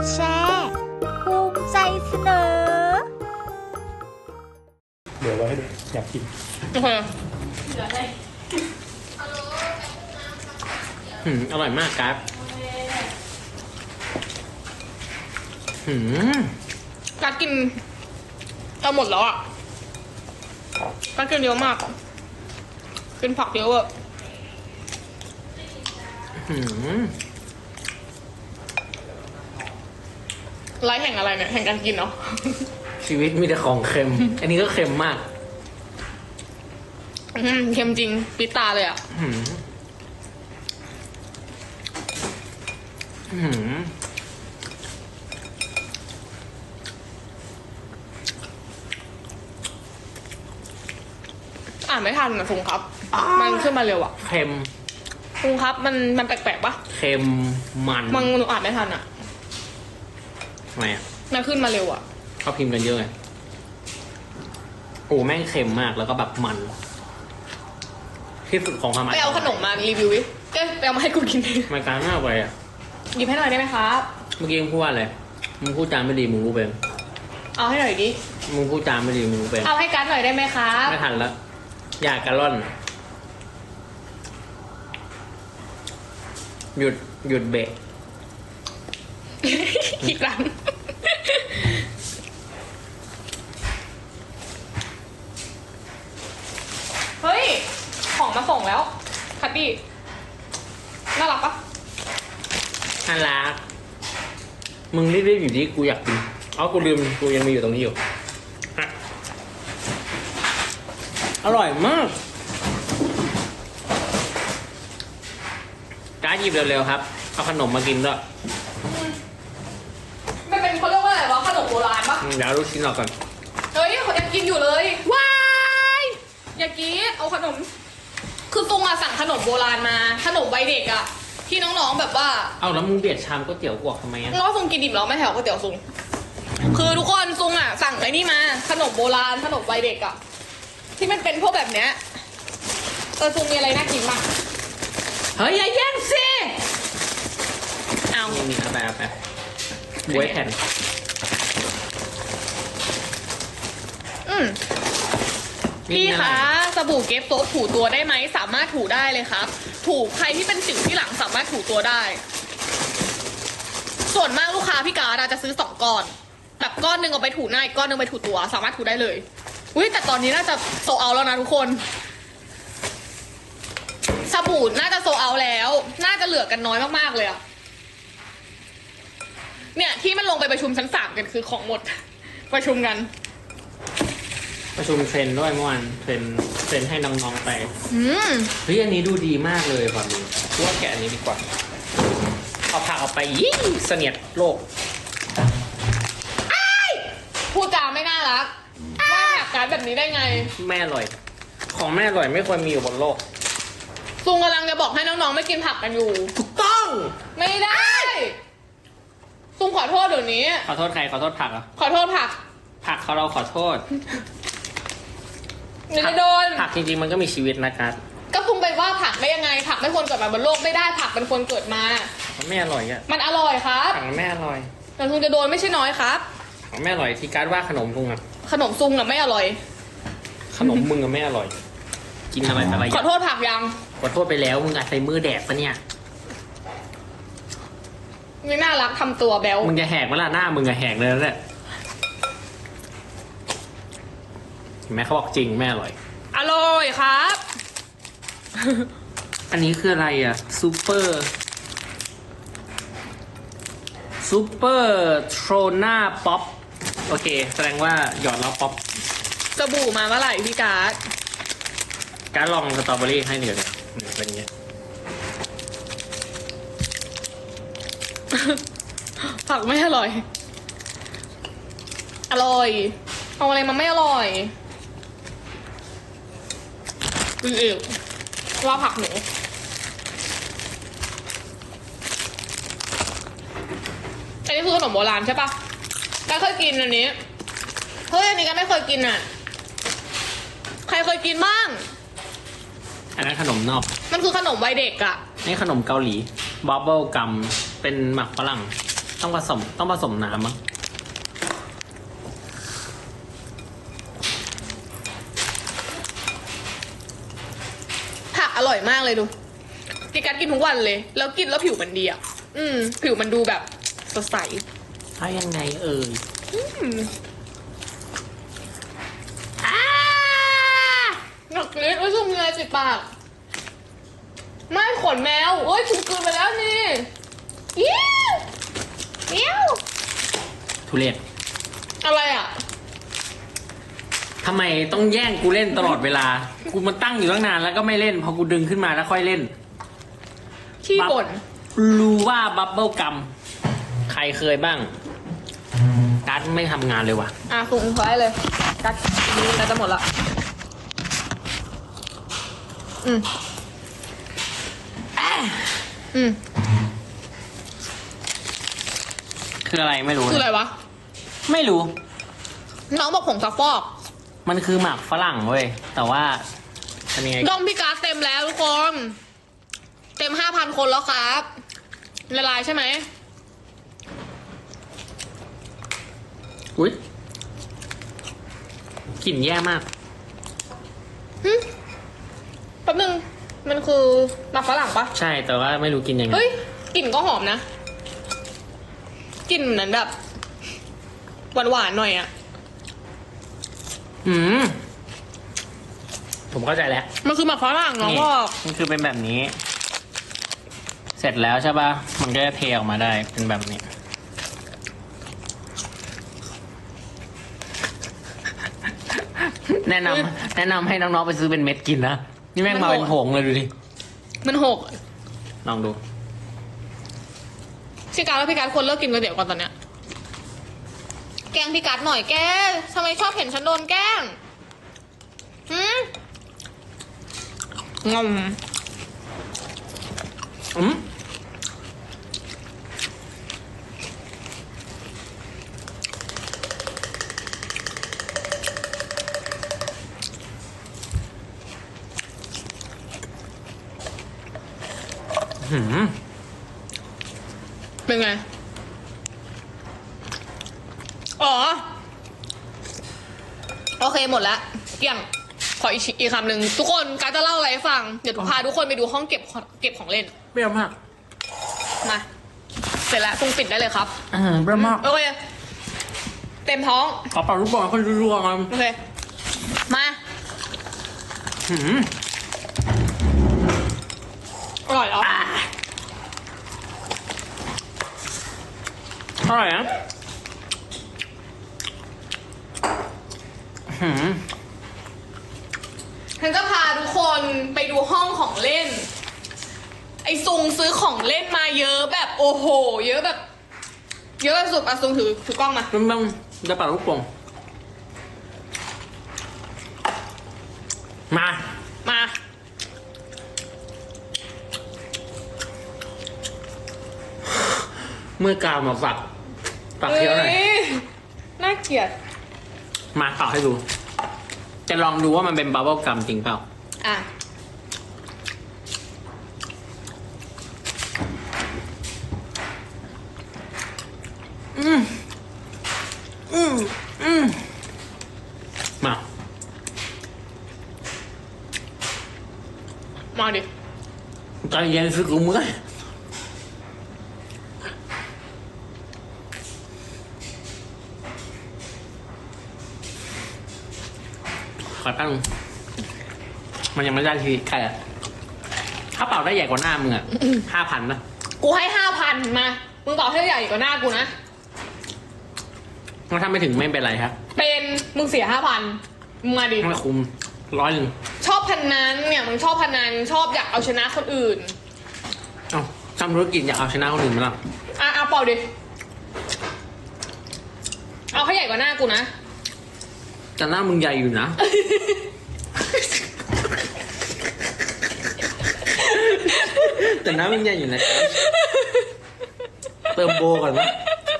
ดแชร์ภูมิใจเสนอ เดี๋ยวไว้ให้ดูอยากกินโอเคหืมอร่อยมากครับหืมกัดกินเอาหมดแล้วอะกัดกินเยอะมาก กินผักเยอะอะหืม ไลฟ์แห่งอะไรเนี่ย แห่งการกินเนาะชีวิตมีแต่ของเค็ม อันนี้ก็เค็มมากอืมเค็มจริง ปิดตาเลยอะหืมหืมอ่านไม่ทันนะฟุงครับ มันขึ้นมาเร็วอะเค็ม ฟุงครับ มันมันแปลกๆปะเค็มมัน มันหนูอ่านไม่ทันอะ ทำไมอะมันขึ้นมาเร็วอะ เขาพิมพ์กันเยอะไงโอ้แม่งเค็มมากแล้วก็แบบมัน ที่สุดของความไปเอาขนมมารีวิวดิเอ้ยไปเอามาให้กูกินดิมันการมากไปอะ หยิบให้หน่อยได้ไหมครับ เมื่อกี้มึงพูดว่าอะไร มึงพูดจาไม่ดีมึงรู้เป็นเอาให้หน่อยดิ มึงพูดจาไม่ดีมึงรู้เป็นเอาให้กัดหน่อยได้ไหมครับ ไม่ทันแล้ว อยากกระล่อน หยุดหยุดเบรกอีกครั้งเฮ้ย ของมาส่ง แล้วคัดดี้น่ารักปะน่ารักมึงรีบๆอยู่ที่กูอยากกินเอากูลืมกูยังมีอยู่ตรงนี้อยู่อะอร่อยมากการดหยิบเร็วๆครับ เอาขนมมากินด้วยมันเป็นเขาเรียกว่าอะไรวะขนมโบราณปะอืมเดี๋ยวเอาลูกชิ้นออกก่อน เฮ้ยเขายังกินอยู่เลย ว้าย อย่ากินเอาขนม คือตุงอะสั่งขนมโบราณมา ขนมวัยเด็กอะที่น้องๆแบบว่าเอาแล้วมึงเบียดชามก๋วยเตี๋ยวกวกทำไมอะน้องซุงกินดิบแล้วไม่แถวก๋วยเตี๋ยวซุงคือทุกคนซุงอะสั่งไอ้นี่มาขนมโบราณขนมวัยเด็กอะที่มันเป็นพวกแบบเนี้ยเออซุงมีอะไรน่ากินบ้างเฮ้ยอย่าแย่งสิเอานี่นี่เอาไปเอาไปบวยแผ่นอืม พี่คะสบู่เก็บโต๊ะถูตัวได้ไหมสามารถถูได้เลยครับ ถูใครที่เป็นสิวที่หลังสามารถถูตัวได้ ส่วนมากลูกค้าพี่การดจะซื้อสองก้อนแบบก้อนหนึ่งเอาไปถูหน้าอีกก้อนหนึ่งไปถูตัว สามารถถูได้เลยอุ้ยแต่ตอนนี้น่าจะโซเอาแล้วนะทุกคนสบู่น่าจะโซเอาแล้ว น่าจะเหลือกันน้อยมากๆเลยอะเนี่ยที่มันลงไปประชุมชั้นสามกันคือของหมดประชุมกัน ประชุมเทรนด์ด้วยเมื่อวานเทรนด์เทรนด์ให้น้องๆไปอืมเฮ้ยอันนี้ดูดีมากเลยความนี้กูว่าแกะอันนี้ดีกว่าเอาผักออกไปยิ่งเสนียดโลกพูดจาไม่น่ารักว่าหนักการแบบนี้ได้ไงแม่อร่อย ของแม่อร่อยไม่ควรมีอยู่บนโลก ซุงกำลังจะบอกให้น้องๆไม่กินผักกันอยู่ ถูกต้อง ไม่ได้ซุงขอโทษเดี๋ยวนี้ ขอโทษใครขอโทษผักเหรอะขอโทษผัก ผักเขาเราขอโทษ ไม่ได้โดน ผักจริงๆมันก็มีชีวิตนะครับก็ซุงไปว่าผักได้ยังไง ผักไม่ควรเกิดมาบนโลกไม่ได้ผักเป็นคนเกิดมา มันไม่อร่อยอะมันอร่อยครับผักมันไม่อร่อยแต่ซุงจะโดนไม่ใช่น้อยครับ ผักไม่อร่อยที่การดว่าขนมมึงอะขนมซุงน่ะไม่อร่อย ขนมมึงอะไม่อร่อย กินอะไรแต่ละอขอย่างโทษผักยังขอโทษไปแล้วมึงอัดใส่มือแดกปะเนี่ยไม่น่ารักทำตัวแบลมึงจะแหกเวลาหน้ามึงอะแหกเลยนั่นแหละ เห็นไหมเขาบอกจริงแม่อร่อย อร่อยครับ อันนี้คืออะไรอะซูเปอร์ซูเปอร์โทรนาป๊อปโอเค แสดงว่าหยอดแล้วป๊อปสบู่มาเมื่อไหร่พี่การ์ดการดลองสตรอเบอรี่ให้เดี๋ยวเนี่ยนี่เป็นอย่างเงี้ยผักไม่อร่อย อร่อย เอาอะไรมาไม่อร่อย อือๆว่าผักหนูอันนี้คือขนมโบราณใช่ปะก็เคยกินอันนี้ เฮ้ยอันนี้ก็ไม่เคยกินอะ ใครเคยกินบ้าง อันนั้นขนมนอก มันคือขนมวัยเด็กอะนี่ขนมเกาหลีบับเบิลกัมเป็นหมักฝรั่ง ต้องผสมต้องผสมน้ำมั้ง ผักอร่อยมาก เลยดูกินกัดกินทุกวันเลย แล้วกินแล้วผิวมันดีอะอืม ผิวมันดูแบบสดใสถ้ายังไงเอ่ยอืมหนักลิ้นโอ้ยชุ่มเลยสิปาก ไม่ขนแมวโอ้ยถูกกลืนไปแล้วนี่ยิ้วเมียวทุเรศอะไรอะ ทำไมต้องแย่งกูเล่นตลอดเวลา กูมันตั้งอยู่ตั้งนานแล้วก็ไม่เล่น พอกูดึงขึ้นมาแล้วค่อยเล่น ที่บ่นรู้ว่าบับเบิลกัมใครเคยบ้างการ์ดไม่ทำงานเลยว่ะ อะคุณคล้ายเลยกัดนี้น่าจะหมดละอืมอืมคืออะไรไม่รู้ คืออะไรวะ ไม่รู้ น้องบอกผงซักฟอก มันคือหมากฝรั่งเว้ย แต่ว่าทำยังไงดอมพี่การ์ดเต็มแล้วทุกคน เต็มห้าพันคนแล้วครับ ละลายใช่ไหมอุ้ยกลิ่นแย่มาก หึแป๊บนึง มันคือหมักฝรั่งปะใช่แต่ว่าไม่รู้กินยังไง เฮ้ยกลิ่นก็หอมนะกลิ่นเหมือนแบบหวานๆหน่อยอะ อืมผมเข้าใจแล้ว มันคือหมักฝรั่งน้องนี่บอกมันคือเป็นแบบนี้ เสร็จแล้วใช่ปะมันก็จะเทออกมาได้เป็นแบบนี้ แนะนำแนะนำให้น้องๆไปซื้อเป็นเม็ดกินนะ นี่แม่งมาเป็นผงเลยดูดิ มันหกลองดู พี่การดแล้วพี่การดควรเลิกกินก๋วยเตี๋ยวก่อนตอนเนี้ยแกล้ งพี่การดหน่อยแกทำไมชอบเห็นฉันโดนแกล้งหืมงอมอืมหืมเป็นไง อ๋อ โอ เคหมดแล้วเกลี้ยงขออีกชิอีกคำหนึ่งทุกคนการดจะเล่าอะไรให้ฟัง เดี๋ยวพาทุกคนไปดูห้องเก็บของเก็บของเล่น เปรี้ยวมากมาเสร็จแล้วตรงปิดได้เลยครับอ่าเปรี้ยวมากโอเคเต็มท้องขอเป่าลูกบอลคนรัวๆกันโอเคมาหืมอร่อยเหรออร่อยนะ หืมฉันจะพาทุกคนไปดูห้องของเล่น ไอซุงซื้อของเล่นมาเยอะแบบโอ้โห เยอะแบบ เยอะแบบสุดอะซุงถือถือกล้องมา มันต้องจะเป่าลูกโป่งมา มา เมื่อกาวมาฝักฝักเคี้ยวหน่อยอ้น่าเกลียด มาเป่าให้ดู จะลองดูว่ามันเป็นบับเบิ้ลกัมจริงเปล่า อะ อืม อืม อืม มา มาดิใจเย็นสิกูเมื่อยขอตั้งง มันยังไม่ได้ทีใครอะถ้าเป่าได้ใหญ่กว่าหน้ามึงอะห้าพันนะกูให้ห้าพันมา มึงบอกให้ใหญ่กว่าหน้ากูนะ ถ้าไม่ถึงไม่เป็นไรครับ เป็นมึงเสียห้าพันมึงมาดิไม่คุ้มร้อยหนึ่งชอบพนันเนี่ยมึงชอบพนันชอบอยากเอาชนะคนอื่น เอ้าทำธุรกิจอยากเอาชนะคนอื่นไหมล่ะอะเอาเป่าดิ เอาให้ใหญ่กว่าหน้ากูนะ แต่หน้ามึงใหญ่อยู่นะ แต่หน้ามึงใหญ่อยู่นะครับเติมโบก่อนไหม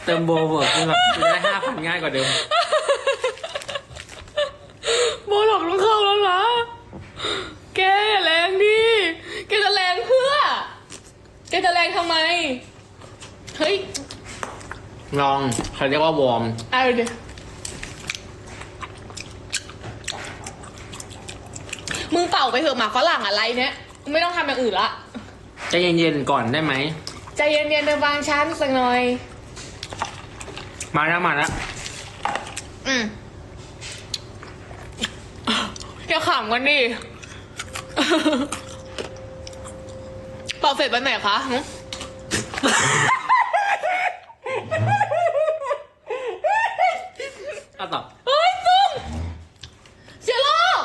เติมโบก่อนคือแบบจะได้ห้าพันง่ายกว่าเดิม โบหลอกต้องเข้าแล้วนะแกอย่าแรงดิแกจะแรงเพื่อแกจะแรงทำไม เฮ้ย ลองเขาเรียกว่าวอร์มเอาเดี๋ยวมึงเป่าไปเถอะหมากฝรั่งอะไรเนี่ย ไม่ต้องทำอย่างอื่นละ ใจเย็นๆก่อนได้ไหม ใจเย็นๆเดินบางชั้นสักหน่อย มาแล้วมาแล้วอืมอย่าขำกันดิเป่าเสร็จวันไหนคะหึ ก็ต่อ เฮ้ยซุ่มเชยร์โลก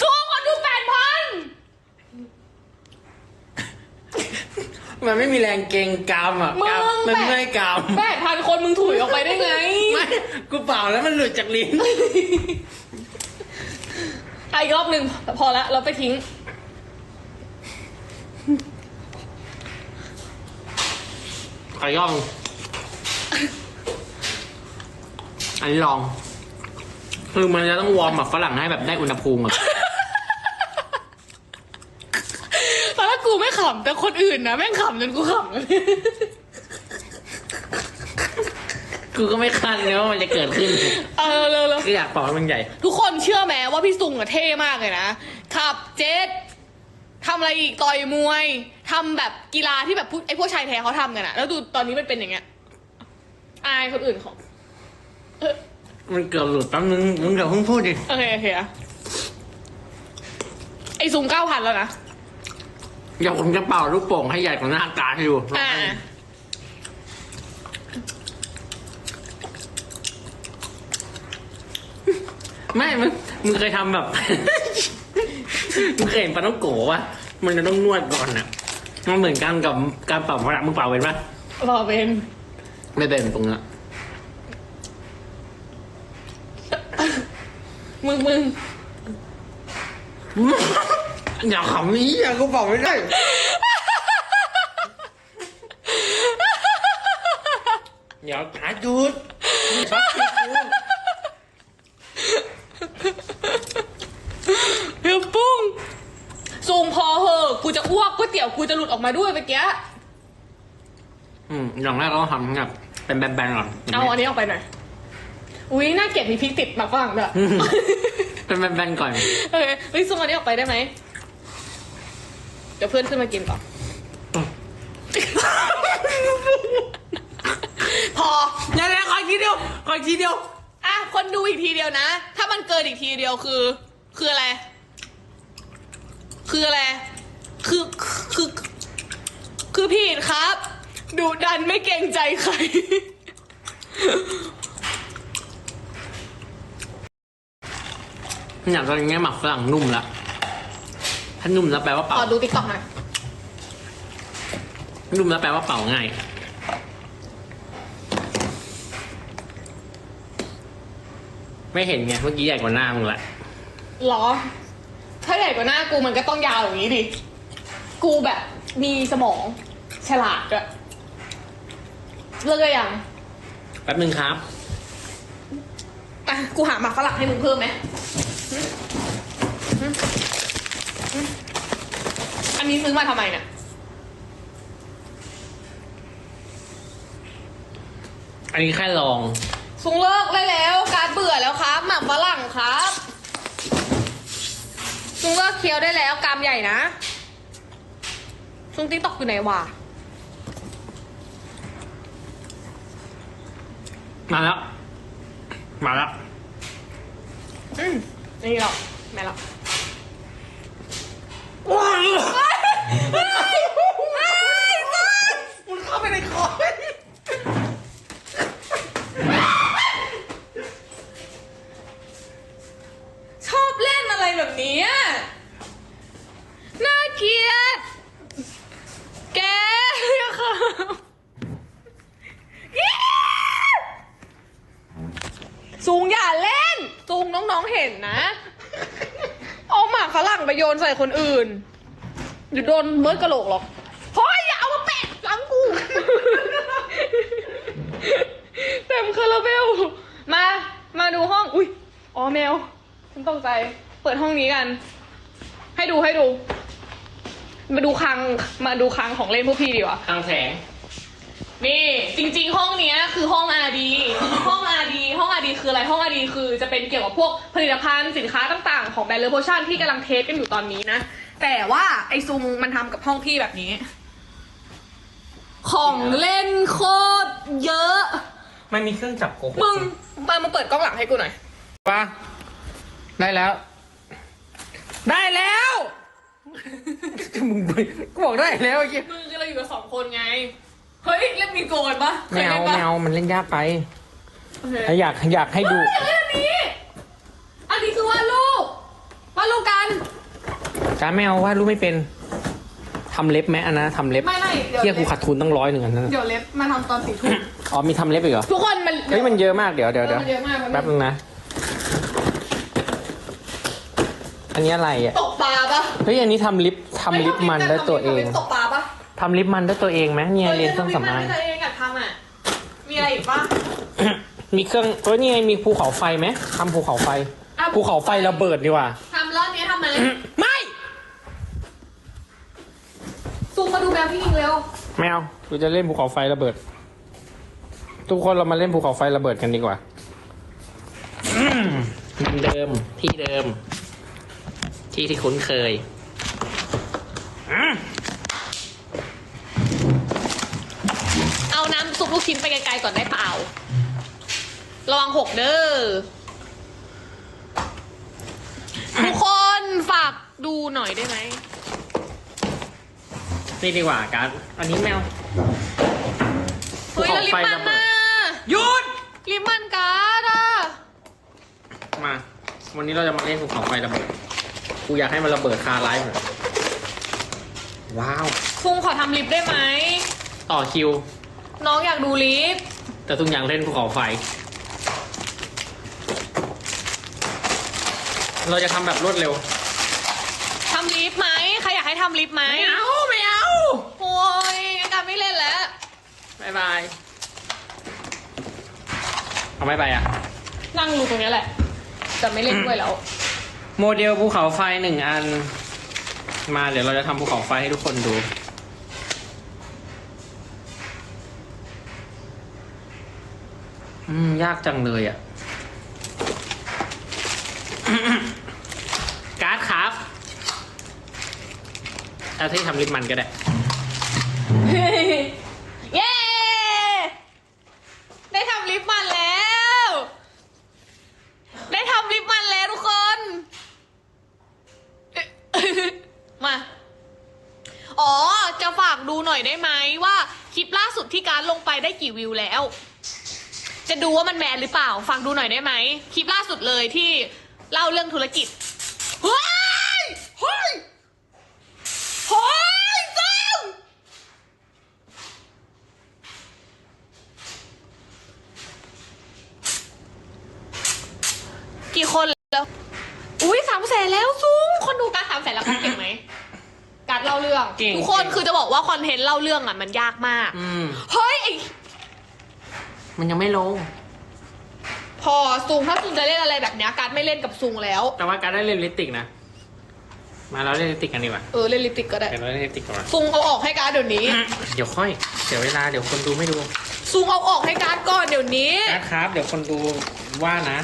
ทุกคนดูแปดพัน มันไม่มีแรงเกรงกรามอะ มึ กราม งมันแปดไม่กรามแปดพันคนมึงถุยออกไปได้ไง ไม่กูเป่าแล้วมันหลุดจากลิ้น อะอีกรอบหนึ่งพอละเราไปทิ้ง ขอย่อง อันนี้ลอง คือมันจะต้องวอร์มแบบฝรั่งให้แบบได้อุณหภูมิอะตอนแรกกูไม่ขำแต่คนอื่นนะแม่งขำจนกูขำ กูก็ไม่คาดเลยว่ามันจะเกิดขึ้นเออเร็วเร็วคืออยากเป่าให้มันใหญ่ทุกคนเชื่อไหมว่าพี่ซุงอะเท่มากเลยนะขับเจ็ตทำอะไรอีกต่อยมวยทำแบบกีฬาที่แบบผู้ไอ้พวกชายแท้เขาทำกันอะแล้วดูตอนนี้มันเป็นอย่างเงี้ยอายคนอื่นของเออมันเกือบหลุดแป๊บนึงมึงเดี๋ยวเพิ่งพูดดิโอเคโอเคอะไอ้ซุงเก้าพันแล้วนะ เดี๋ยวผมจะเป่าลูกโป่งให้ใหญ่กว่าหน้าตาให้ดูอ่า ไม่มึงมึงเคยทำแบบ มึงเคยเห็นปลาต้องโกะปะมันจะต้องนวดก่อนอะ มันเหมือนกันกับการเป่าฝรั่งมึงเป่าเป็นปะรอเป็นไม่เป็นตรงนั้นมึงมึงอย่าขำนี้อย่ากูเป่าไม่ได้ อย่าหาจุดช็อตติดกู เฮ้ยปุ้งซูมพอเหอะ กูจะอ้วกก๋วยเตี๋ยวกูจะหลุดออกมาด้วยเมื่อกี้ อืมอย่างแรกเราต้องทำแบบเป็นแบนๆก่อนเอาอันนี้ออกไปหน่อย อุ้ยน่าเกลียดมีพริกติดมาฝรั่งด้วยอืมเป็นแบนๆก่อน เออเฮ้ยซูมอันนี้ออกไปได้ไหม เดี๋ยวเพื่อนขึ้นมากินก่อน พอ เดี๋ยวๆขออีกทีเดียวขออีกทีเดียว อะ คนดูอีกทีเดียวนะ ถ้ามันเกินอีกทีเดียวคือ คืออะไร คืออะไร คือคือคือผิดครับ ดูดันไม่เกรงใจใคร อยากตอนนี้หมักฝรั่งนุ่มละถ้านุ่มแล้วแปลว่าขเป่าอดูติ๊กต็อกหน่อย นุ่มแล้วแปลว่าเป่าง่าย ไม่เห็นไงเมื่อกี้ใหญ่กว่าหน้ามึงละหรอ ถ้าใหญ่กว่าหน้ากูมันก็ต้องยาวอย่างนี้ดิ กูแบบมีสมองฉลาดด้วยเลิกได้ยังแป๊บนึงครับ อะกูหาหมักฝรั่งให้มึงเพิ่มไหมหึหึหึอันนี้ซื้อมาทำไมเนี่ยอันนี้แค่ลองซุงเลิกได้แล้ว การเบื่อแล้วครับ หมักฝรั่งครับซุงเลิกเคี้ยวได้แล้วกามใหญ่นะ ซุงติ๊กตอกอยู่ไหนวะมาแล้ว มาแล้ว อืมนี่หรอกแม่หรอกว้าวมันเข้าไปในคอ ชอบเล่นอะไรแบบนี้อะน่าเกลียด แกอย่าค่ะ สูงอย่าเล่น สูงน้องๆเห็นนะ เอาหมากฝรั่งไปโยนใส่คนอื่นเดี๋ยวโดนเมิร์ดกระโหลกหรอกเฮ้ยอย่าเอามาแปะหลังกู เต็มคาราเบล มา มาดูห้อง อุ้ยอ๋อแมว ฉันตกใจ เปิดห้องนี้กัน ให้ดูให้ดู มาดูคลัง มาดูคลังของเล่นพวกพี่ดีกว่า ทางแสง นี่จริงๆ ห้องเนี้ยคือห้องอาดีห้องอาดีห้องอาดีคืออะไรห้องอาดีคือจะเป็นเกี่ยวกับพวกผลิตภัณฑ์สินค้าต่างๆ ของแบรนด์เลอโพชั่นที่กำลังเทสกันอยู่ตอนนี้นะ แต่ว่าไอซุงมันทำกับห้องพี่แบบนี้ ของเล่นโคตรเยอะไม่มีเครื่องจับโกหกมึงมามาเปิดกล้องหลังให้กูหน่อย ปะได้แล้ว ได้แล้ว มึงกูบอกได้แล้วไอ้เหี้ย มึงคือเราอยู่กับสองคนไง เฮ้ยเล่นมีโกนปะเคไม่ยเอาเล่นปะไม่เอามันเล่นยากไปโอเคถ้าอยากอยากให้ดู เฮ้ยอยากเล่นอันนี้ อันนี้คือวาดรูปวาดรูปกัน การไม่เอาวาดรูปไม่เป็นทำเล็บไหมอันนะทำเล็บไม่ไม่เดี๋ยว เที่ยกูเล็บขาดทุนตั้งร้อยหนึ่งอันนั้นเดี๋ยวเล็บมาทำตอนสี่ทุ่มอ๋อมีทำเล็บอีกเหรอทุกคนมัน เฮ้ยมันเยอะมากเดี๋ยวเดี๋ยวเดี๋ยวมันเยอะมากมัน แป๊บนึงนะ อันนี้อะไรอะตกปลาปะเฮ้ยอันนี้ทำลิปทำลิปมันได้ตัวเอง ตกปลาปะ ทำลิปมันได้ตัวเองไหมเนี่ยเรียนเครื่องสำอางเฮ้ยทำลิปมันได้ตัวเองอยากทำอะมีอะไรอีกปะมีเครื่องเอ้ยนี่ไงมีภูเขาไฟไหมทำภูเขาไฟอะภูเขาไฟระเบิดดีกว่าทำรอบนี้ทำไหมไม่ซูมมาดูแมวพี่ยิงเร็วไม่เอากูจะเล่นภูเขาไฟระเบิด ทุกคนเรามาเล่นภูเขาไฟระเบิดกันดีกว่าอืมเหมือนเดิมที่เดิม ที่ที่คุ้นเคยอืม เอา น้ำซุปลูกชิ้นไปไกลๆก่อนได้เปล่า ระวังหกเด้อ ทุกคนฝากดูหน่อยได้ไหม นี่ดีกว่าการดอันนี้แมวเฮ้ยแล้วลิปมันน่ะหยุด ลิปมันการ์ดอะมา วันนี้เราจะมาเล่นภูเขาไฟระเบิด กูอยากให้มันระเบิดคาไลฟ์หน่อยว้าว ฟุงขอทำลิปได้ไหม ต่อคิว น้องอยากดูลิปแต่ทุกอย่างเล่นภูเขาไฟ เราจะทำแบบรวดเร็ว ทำลิปไหมใครอยากให้ทำลิปไหมไม่เอาไม่เอาโอ้ยงั้นการไม่เล่นแล้วบายบาย เอาไม่ไปอะ นั่งดูตรงนี้แหละจะไม่เล่นด้วยแล้ว โมเดลภูเขาไฟหนึ่งอัน มาเดี๋ยวเราจะทำภูเขาไฟให้ทุกคนดู อืม ยากจังเลยอะ การ์ดครับเอาที่ทำลิปมันก็ได้ เย้ ได้ทำลิปมันแล้ว ได้ทำลิปมันแล้วทุกคน มา อ๋อ จะฝากดูหน่อยได้ไหมว่า คลิปล่าสุดที่การลงไปได้กี่วิวแล้ว จะดูว่ามันแมนหรือเปล่า ฟังดูหน่อยได้ไหม คลิปล่าสุดเลยที่เล่าเรื่องธุรกิจ เฮ้ย เฮ้ย เฮ้ยจังกี่คนแล้ว อุ้ยสามแสนแล้วซุ้งคนดูการสามแสนแล้วการเก่งไหม การเล่าเรื่อง เก่งทุกคนคือจะบอกว่าคอนเทนต์เล่าเรื่องอะมันยากมาก อืม เฮ้ยไอ้ มันยังไม่ลง พอซุงถ้าซุงจะเล่นอะไรแบบเนี้ยการดไม่เล่นกับซุงแล้ว แต่ว่าการได้เล่นลิปสติกนะ มาเราเล่นลิปสติกกันดีกว่าเออเล่นลิปสติกก็ได้เดี๋ยวเราเล่นลิปสติกก่อนซุงเอาออกให้การดเดี๋ยวนี้ เดี๋ยวค่อย เดี๋ยวเวลาเดี๋ยวคนดูไม่ดูซุงเอาออกให้การดก่อนเดี๋ยวนี้ นะครับ เดี๋ยวคนดูว่านะ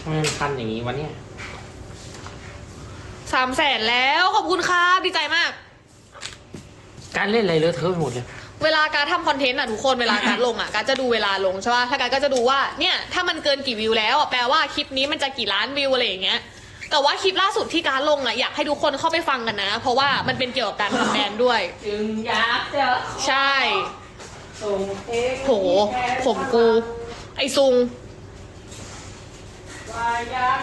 ทำไมมันพันอย่างนี้วะเนี่ย สามแสนแล้วขอบคุณครับดีใจมาก การเล่นอะไรเลอะเทอะไปหมดเลย เวลาการทำคอนเทนต์อะทุกคนเวลาการลงอะการจะดูเวลาลงใช่ป่ะถ้าการก็จะดูว่าเนี่ยถ้ามันเกินกี่วิวแล้วอะแปลว่าคลิปนี้มันจะกี่ล้านวิวอะไรอย่างเงี้ย แต่ว่าคลิปล่าสุดที่การลงอะอยากให้ทุกคนเข้าไปฟังกันนะ เพราะว่ามันเป็นเกี่ยวกับการทำแบรนด์ด้วย จึงอยากจะใช่ ส่งเองโห ผมกู ไอซุง ว่าอยาก